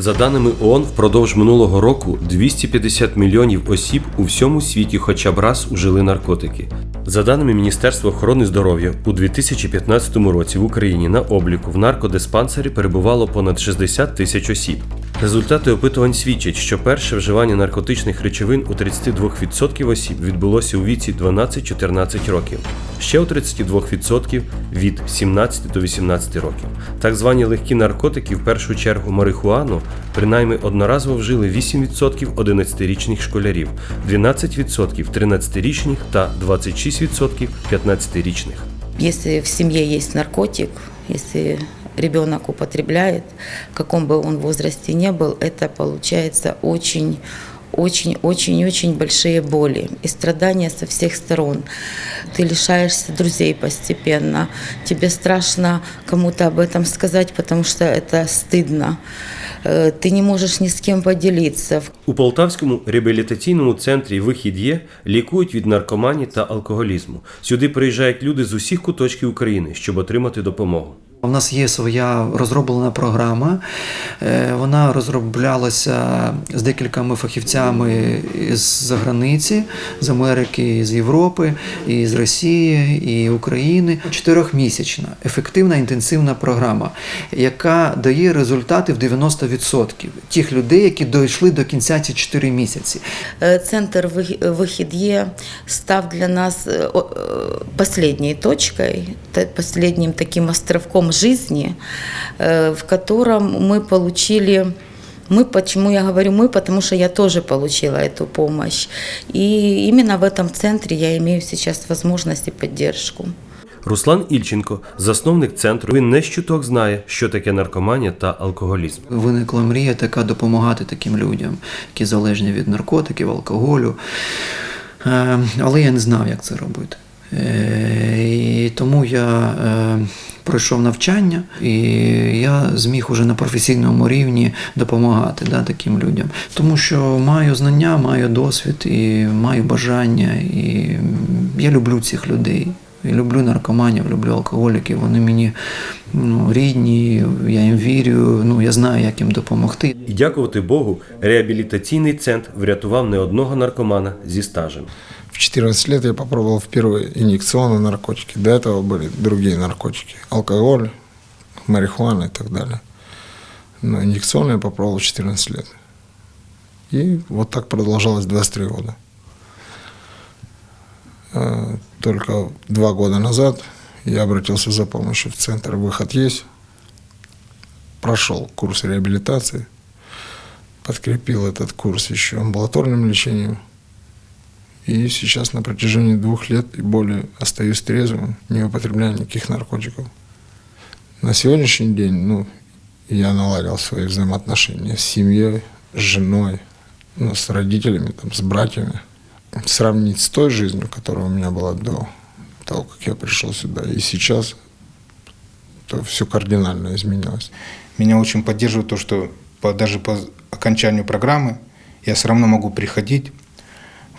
За даними ООН, впродовж минулого року 250 мільйонів осіб у всьому світі хоча б раз ужили наркотики. За даними Міністерства охорони здоров'я, у 2015 році в Україні на обліку в наркодиспансері перебувало понад 60 тисяч осіб. Результати опитувань свідчать, що перше вживання наркотичних речовин у 32% осіб відбулося у віці 12-14 років, ще у 32% від 17 до 18 років. Так звані легкі наркотики, в першу чергу марихуану, принаймні одноразово вжили 8% 11-річних школярів, 12% 13-річних та 26% 15-річних. Если в семье есть наркотик, если ребенок употребляет, в каком бы он возрасте не был, это получается очень очень-очень-очень большие боли и страдания со всех сторон. Ты лишаешься друзей постепенно. Тебе страшно кому-то об этом сказать, потому что это стыдно. Э, Ты не можешь ни с кем поделиться. У Полтавському реабілітаційному центрі Вихід є лікують від наркоманії та алкоголізму. Сюди приїжджають люди з усіх куточків України, щоб отримати допомогу. У нас є своя розроблена програма. Е, Вона розроблялася з декількома фахівцями з-за границі, з Америки, з Європи, і з Росії, і України. Чотирьохмісячна ефективна інтенсивна програма, яка дає результати в 90% тих людей, які дійшли до кінця ці 4 місяці. Э, Центр «Вы- «Выход Е» став для нас э, о- э, последней точкой, та- последним таким островком жизни, э, в котором мы получили мы, почему я говорю мы, потому что я тоже получила эту помощь. И именно в этом центре я имею сейчас возможность и поддержку. Руслан Ільченко, засновник центру, він не щуток знає, що таке наркоманія та алкоголізм. Виникла мрія така допомагати таким людям, які залежні від наркотиків, алкоголю. Е, Але я не знав, як це робити. Е, І тому я е, пройшов навчання, і я зміг уже на професійному рівні допомагати да, таким людям. Тому що маю знання, маю досвід і маю бажання, і я люблю цих людей. Я люблю наркоманів, люблю алкоголіків. Вони мені ну, рідні, я їм вірю. Ну я знаю, як їм допомогти. І дякувати Богу, реабілітаційний центр врятував не одного наркомана зі стажем. В 14 лет я попробовал впервые инъекционные наркотики. До этого были другие наркотики. Алкоголь, марихуана и так далее. Но инъекционные я попробовал в 14 лет. И вот так продолжалось 23 года. Только два года назад я обратился за помощью в центр «Выход есть». Прошел курс реабилитации. Подкрепил этот курс еще амбулаторным лечением. И сейчас на протяжении двух лет и более остаюсь трезвым, не употребляя никаких наркотиков. На сегодняшний день, ну, я наладил свои взаимоотношения с семьей, с женой, ну, с родителями, там, с братьями. Сравнить с той жизнью, которая у меня была до того, как я пришел сюда, и сейчас, то все кардинально изменилось. Меня очень поддерживает то, что по- даже по окончанию программы я все равно могу приходить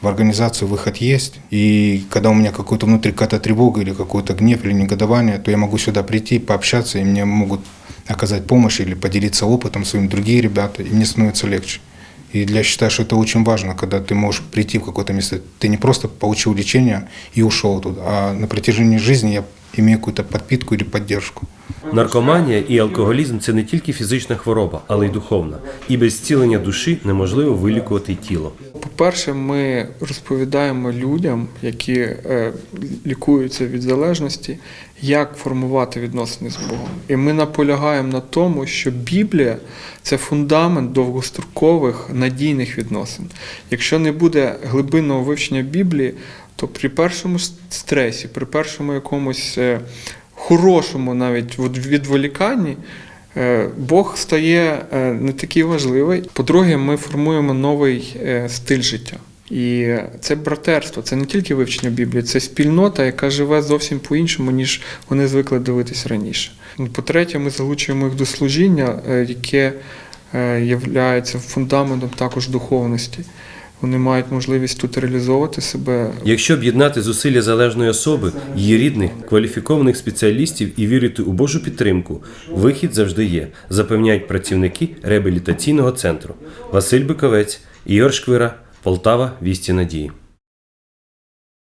в организацию «Выход есть». И когда у меня какой-то внутри какая-то тревога или какой-то гнев или негодование, то я могу сюда прийти, пообщаться, и мне могут оказать помощь или поделиться опытом своим другие ребята, и мне становится легче. И я считаю, что это очень важно, когда ты можешь прийти в какое-то место. Ты не просто получил лечение и ушел туда, а на протяжении жизни я имею какую-то подпитку или поддержку. Наркоманія і алкоголізм це не тільки фізична хвороба, але й духовна. І без зцілення душі неможливо вилікувати тіло. По-перше, ми розповідаємо людям, які е, лікуються від залежності, як формувати відносини з Богом. І ми наполягаємо на тому, що Біблія це фундамент довгострокових надійних відносин. Якщо не буде глибинного вивчення Біблії, то при першому стресі, при першому якомусь е, хорошому навіть відволіканні, Е, Бог стає е, не такий важливий. По-друге, ми формуємо новий е, стиль життя. І це братерство, це не тільки вивчення Біблії, це спільнота, яка живе зовсім по-іншому, ніж вони звикли дивитись раніше. Ну, По-третє, ми залучуємо їх до служіння, яке є фундаментом також духовності. Вони мають можливість тут реалізовувати себе. Якщо об'єднати зусилля залежної особи, її рідних, кваліфікованих спеціалістів і вірити у Божу підтримку, вихід завжди є, запевняють працівники реабілітаційного центру. Василь Биковець, Ігор Шквира, Полтава, Вісті Надії.